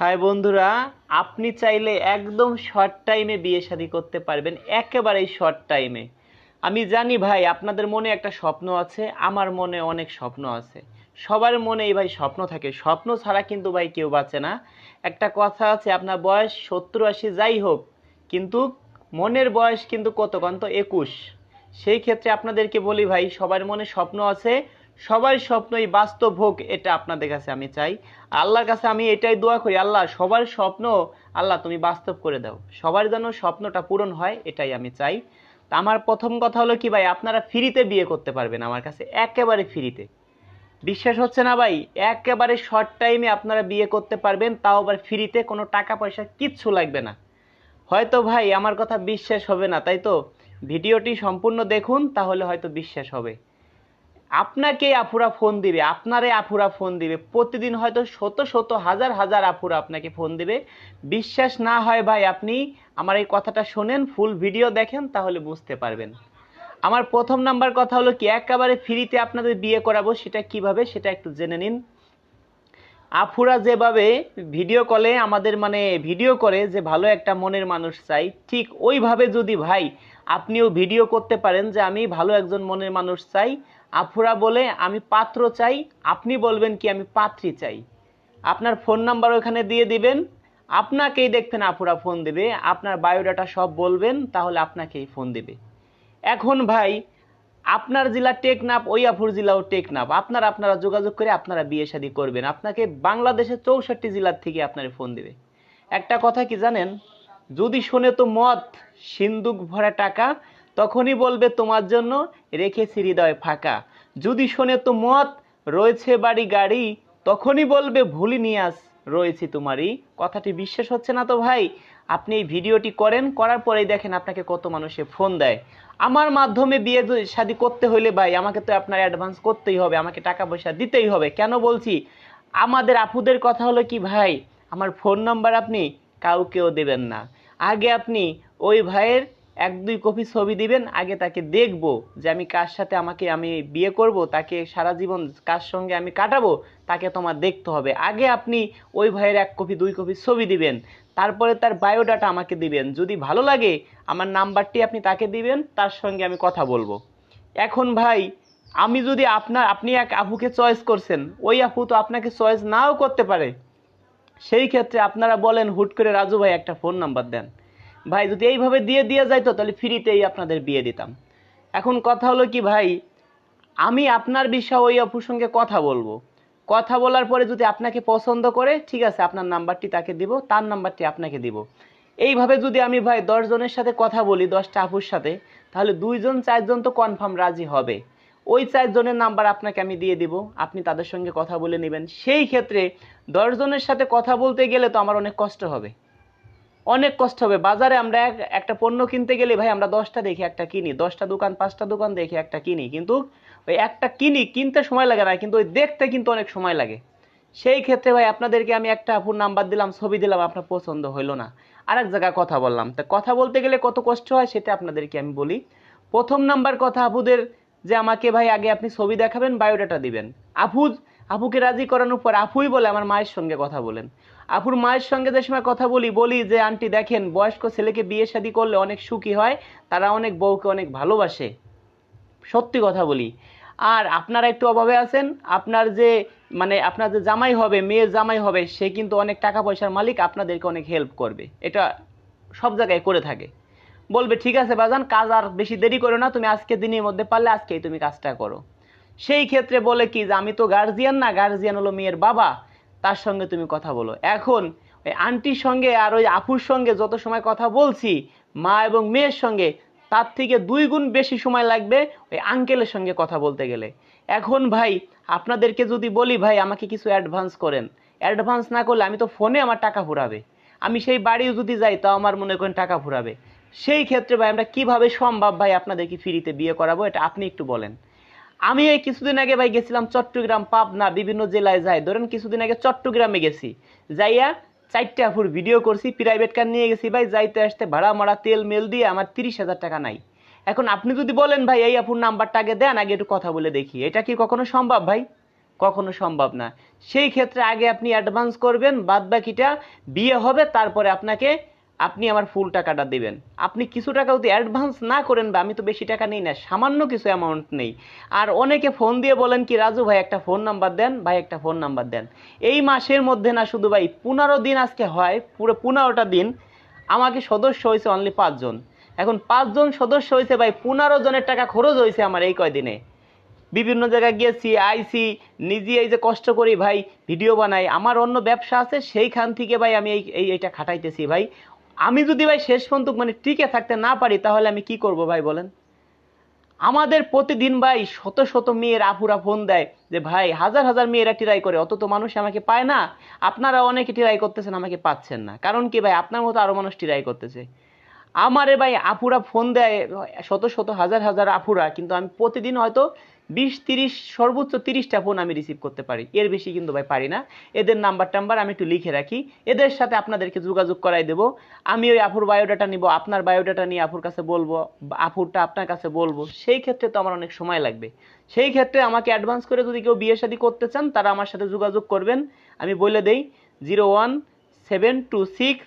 High বন্ধুরা, আপনি চাইলে একদম শর্ট টাইমে বিয়ে শাদী করতে পারবেন, একেবারেই শর্ট টাইমে আমি জানি ভাই, আপনাদের মনে একটা স্বপ্ন আছে, আমার মনে অনেক স্বপ্ন আছে। সবার মনেই ভাই স্বপ্ন থাকে, স্বপ্ন ছাড়া কিন্তু ভাই কেউ বাঁচে না। একটা কথা আছে, আপনার বয়স সত্তর আশি যাই হোক, কিন্তু মনের বয়স কিন্তু কত কত একুশ। সেই ক্ষেত্রে আপনাদেরকে বলি ভাই, সবার মনে স্বপ্ন আছে সবার স্বপ্নই বাস্তব হোক, এটা আপনাদের কাছে আমি চাই। আল্লাহর কাছে আমি এটাই দোয়া করি, আল্লাহ, সবার স্বপ্ন আল্লাহ তুমি বাস্তব করে দাও। সবার যেন স্বপ্নটা পূরণ হয়, এটাই আমি চাই। তা আমার প্রথম কথা হলো কি ভাই, আপনারা ফ্রিতে বিয়ে করতে পারবেন আমার কাছে, একেবারে ফ্রিতে। বিশ্বাস হচ্ছে না ভাই, একেবারে শর্ট টাইমে আপনারা বিয়ে করতে পারবেন, তাও আবার ফ্রিতে কোনো টাকা পয়সা কিচ্ছু লাগবে না। হয়তো ভাই, আমার কথা বিশ্বাস হবে না, তাই তো? ভিডিওটি সম্পূর্ণ দেখুন, তাহলে হয়তো বিশ্বাস হবে। আপনাকে আপুরা ফোন দিবে, আপনারে আপুরা ফোন দিবে। প্রতিদিন হয়তো শত শত হাজার হাজার আপুরা আপনাকে ফোন দিবে। বিশ্বাস না হয় ভাই, আপনি আমার এই কথাটা শোনেন, ফুল ভিডিও দেখেন, তাহলে বুঝতে পারবেন। আমার প্রথম নাম্বার কথা হলো কি, একেবারে ফ্রিতে আপনাদের বিয়ে করাবো, সেটা কীভাবে, সেটা একটু জেনে নিন। আফুরা যেভাবে ভিডিও কলে, আমাদের মানে ভিডিও করে যে ভালো একটা মনের মানুষ চাই, ঠিক ওইভাবে যদি ভাই, আপনিও ভিডিও করতে পারেন যে আমি ভালো একজন মনের মানুষ চাই আফুরা বলে, আমি পাত্র চাই, আপনি বলবেন কি, আমি পাত্রী চাই। আপনার ফোন নাম্বার ওখানে দিয়ে দিবেন। আপনাকেই দেখবেন আফুরা ফোন দেবে। আপনার বায়োডাটা সব বলবেন, তাহলে আপনাকেই ফোন দেবে। এখন ভাই, আপনার জেলা টেকনাফ ওই আফুর জেলাও টেকনাফ। আপনার, আপনারা যোগাযোগ করে আপনারা বিয়ে শাদী করবেন। আপনাকে বাংলাদেশের চৌষট্টি জেলার থেকে আপনারা ফোন দেবে। একটা কথা কি জানেন? যদি শোনে তো মত সিন্দুক ভরা টাকা তখনই বলবে, তোমার জন্য রেখেছি হৃদয় ফাঁকা। যদি শোনে তো মত রয়েছে বাড়ি গাড়ি, তখনই বলবে ভুলিনি আজ রয়েছি তোমারই। কথাটি বিশ্বাস হচ্ছে না তো ভাই? আপনি এই ভিডিওটি করেন, করার পরেই দেখেন আপনাকে কত মানুষে ফোন দেয়। আমার মাধ্যমে বিয়ে শাদী করতে হলে ভাই, আমাকে তো আপনার অ্যাডভান্স করতেই হবে, আমাকে টাকা পয়সা দিতেই হবে। কেন বলছি? আমাদের আপুদের কথা হলো কি ভাই? আমার ফোন নাম্বার আপনি কাউকেও দেবেন না। আগে আপনি ওই ভাইয়ের এক, দুই কপি ছবি দিবেন, আগে তাকে দেখব যে আমি কার সাথে আমাকে আমি বিয়ে করব, তাকে সারা জীবন কার সঙ্গে আমি কাটাবো, তাকে তোমার দেখতে হবে। আগে আপনি ওই ভাইয়ের এক কপি, দুই কপি ছবি দিবেন, তারপরে তার বায়োডাটা আমাকে দিবেন। যদি ভালো লাগে, আমার নাম্বারটি আপনি তাকে দিবেন, তার সঙ্গে আমি কথা বলব। এখন ভাই, আমি যদি আপনার, আপনি এক আপুকে চয়েস করছেন, ওই আপু তো আপনাকে চয়েস নাও করতে পারে। সেই ক্ষেত্রে আপনারা বলেন, হুট করে রাজু ভাই একটা ফোন নাম্বার দেন। ভাই, যদি এইভাবে দিয়ে দিয়ে যাইতো, তাহলে ফ্রিতেই আপনাদের বিয়ে দিতাম। এখন কথা হলো কি ভাই, আমি আপনার বিষয়ে ওই আপুর সঙ্গে কথা বলব। কথা বলার পরে যদি আপনাকে পছন্দ করে, ঠিক আছে, আপনার নাম্বারটি তাকে দিব, তার নাম্বারটি আপনাকে দিব। এইভাবে যদি আমি ভাই দশ জনের সাথে কথা বলি, দশটা আপুর সাথে, তাহলে দুইজন, চারজন তো কনফার্ম রাজি হবে। ওই চারজনের নাম্বার আপনাকে আমি দিয়ে দিব, আপনি তাদের সঙ্গে কথা বলে নেবেন। সেই ক্ষেত্রে দশজনের সাথে কথা বলতে গেলে তো আমার অনেক কষ্ট হবে। অনেক কষ্ট হবে। বাজারে আমরা এক- একটা পণ্য কিনতে গেলে ভাই আমরা দশটা দেখে, একটা কিনি। দশটা দোকান, পাঁচটা দোকান দেখে, একটা কিনি। কিন্তু ওই একটা কিনি, কিনতে সময় লাগে না, কিন্তু ওই দেখতে কিন্তু অনেক সময় লাগে। সেই ক্ষেত্রে ভাই আপনাদেরকে আমি একটা আপুর নাম্বার দিলাম, ছবি দিলাম, আপনার পছন্দ হইল না। আরেক জায়গায় কথা বললাম। তা কথা বলতে গেলে কত কষ্ট হয় সেটা আপনাদেরকে আমি বলি। প্রথম নাম্বার কথা আপুদের যে আমাকে ভাই আগে আপনি ছবি দেখাবেন বায়োডাটা দিবেন। আপু আপুকে রাজি করানোর পর আপুই বলে আমার মায়ের সঙ্গে কথা বলেন। আপুর মায়ের সঙ্গে যে সময় কথা বলি বলি যে, আন্টি দেখেন, বয়স্ক ছেলেকে বিয়ে শাদী করলে অনেক সুখী হয়, তারা অনেক বউকে অনেক ভালোবাসে। সত্যি কথা বলি। আর আপনারা একটু অভাবে আছেন, আপনার যে মানে আপনার যে জামাই হবে, মেয়ের জামাই হবে, সে কিন্তু অনেক টাকা পয়সার মালিক, আপনাদেরকে অনেক হেল্প করবে। এটা সব জায়গায় করে থাকে। বলবে, ঠিক আছে বাজান, কাজ আর বেশি দেরি করো না, তুমি আজকে দিনের মধ্যে পারলে আজকেই তুমি কাজটা করো। সেই ক্ষেত্রে বলে কি যে, আমি তো গার্জিয়ান না গার্জিয়ান হলো মেয়ের বাবা। তার সঙ্গে তুমি কথা বলো। এখন ওই আন্টির সঙ্গে আর ওই আপুর সঙ্গে যত সময় কথা বলছি, মা এবং মেয়ের সঙ্গে, তার থেকে দুই গুণ বেশি সময় লাগবে ওই আঙ্কেলের সঙ্গে কথা বলতে গেলে। এখন ভাই, আপনাদেরকে যদি বলি, ভাই, আমাকে কিছু অ্যাডভান্স করেন। অ্যাডভান্স না করলে আমি তো ফোনে আমার টাকা ফুরাবে আমি সেই বাড়িও যদি যাই, তাও আমার মনে করেন টাকা ফুরাবে সেই ক্ষেত্রে ভাই, আমরা কীভাবে সম্ভব ভাই, আপনাদেরকে ফ্রিতে বিয়ে করাবো, এটা আপনি একটু বলেন। আমি এই কিছুদিন আগে ভাই গেছিলাম চট্টগ্রাম, পাবনা, বিভিন্ন জেলায় যাই। ধরেন কিছুদিন আগে চট্টগ্রামে গেছি। যাইয়া চারটে আফুর ভিডিও করছি প্রাইভেট কার নিয়ে গেছি ভাই, যাইতে আসতে ভাড়া মারা তেল মেল দিয়ে আমার তিরিশ হাজার টাকা নাই। এখন আপনি যদি বলেন ভাই, এই আপুর নাম্বারটা আগে দেন, আগে একটু কথা বলে দেখি। এটা কি কখনো সম্ভব ভাই? কখনো সম্ভব না। সেই ক্ষেত্রে আগে আপনি অ্যাডভান্স করবেন বাদ বাকিটা বিয়ে হবে, তারপরে আপনাকে আপনি আমার ফুল টাকাটা দেবেন। আপনি কিছু টাকা যদি অ্যাডভান্স না করেন বা আমি তো বেশি টাকা নেই না, সামান্য কিছু অ্যামাউন্ট নেই। আর অনেকে ফোন দিয়ে বলেন কি, রাজু ভাই, একটা ফোন নাম্বার দেন, ভাই, একটা ফোন নাম্বার দেন। এই মাসের মধ্যে না শুধু ভাই, পনেরো দিন আজকে হয়, পুরো পনেরোটা দিন আমাকে সদস্য হয়েছে অনলি পাঁচজন। এখন পাঁচজন সদস্য হয়েছে ভাই, পনেরো জনের টাকা খরচ হয়েছে আমার এই কয়দিনে। বিভিন্ন জায়গায় গিয়েছি আইসি নিজে এই যে কষ্ট করি, ভাই, ভিডিও বানাই। আমার অন্য ব্যবসা আছে, সেইখান থেকে ভাই আমি এই এই, এইটা খাটাইতেছি ভাই। আমি যদি ভাই শেষ পর্যন্ত মানে টিকে থাকতে না পারি, তাহলে আমি কি করব ভাই বলেন? আমাদের প্রতিদিন ভাই শত শত মেয়ের আপুরা ফোন দেয় যে, ভাই, হাজার হাজার মেয়েরা ট্রাই করে অত তো মানুষ আমাকে পায় না। আপনারা অনেকে ট্রাই করতেছেন, আমাকে পাচ্ছেন না। কারণ কি ভাই, আপনার মতো আরও মানুষ ট্রাই করতেছে। আমারে ভাই আপুরা ফোন দেয়, শত শত, হাজার হাজার আপুরা, কিন্তু আমি প্রতিদিন হয়তো বিশ, তিরিশ, সর্বোচ্চ তিরিশটা ফোন আমি রিসিভ করতে পারি। এর বেশি কিন্তু ভাই পারি না। এদের নাম্বার টাম্বার আমি একটু লিখে রাখি। এদের সাথে আপনাদেরকে যোগাযোগ করাই দেবো। আমি ওই আপুর বায়োডাটা নিব, আপনার বায়োডাটা নিয়ে আপুর কাছে বলব, আপুরটা আপনার কাছে বলব। সেই ক্ষেত্রে তো আমার অনেক সময় লাগবে। সেই ক্ষেত্রে আমাকে অ্যাডভান্স করে যদি কেউ বিয়ে শাদী করতে চান, তারা আমার সাথে যোগাযোগ করবেন। আমি বলে দেই zero one seven two six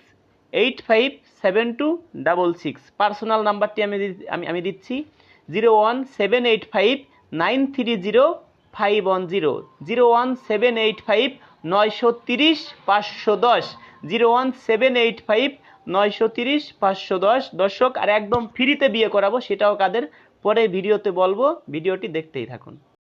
eight five seven two double six personal নাম্বারটি আমি আমি আমি দিচ্ছি zero one seven eight five nine three zero five one zero zero one seven eight five নয়শো তিরিশ পাঁচশো দশ zero one seven eight five নয়শো তিরিশ পাঁচশো দশ দর্শক, আর একদম ফ্রিতে বিয়ে করাবো, সেটাও কাদের পরে ভিডিওতে বলব, ভিডিওটি দেখতেই থাকুন।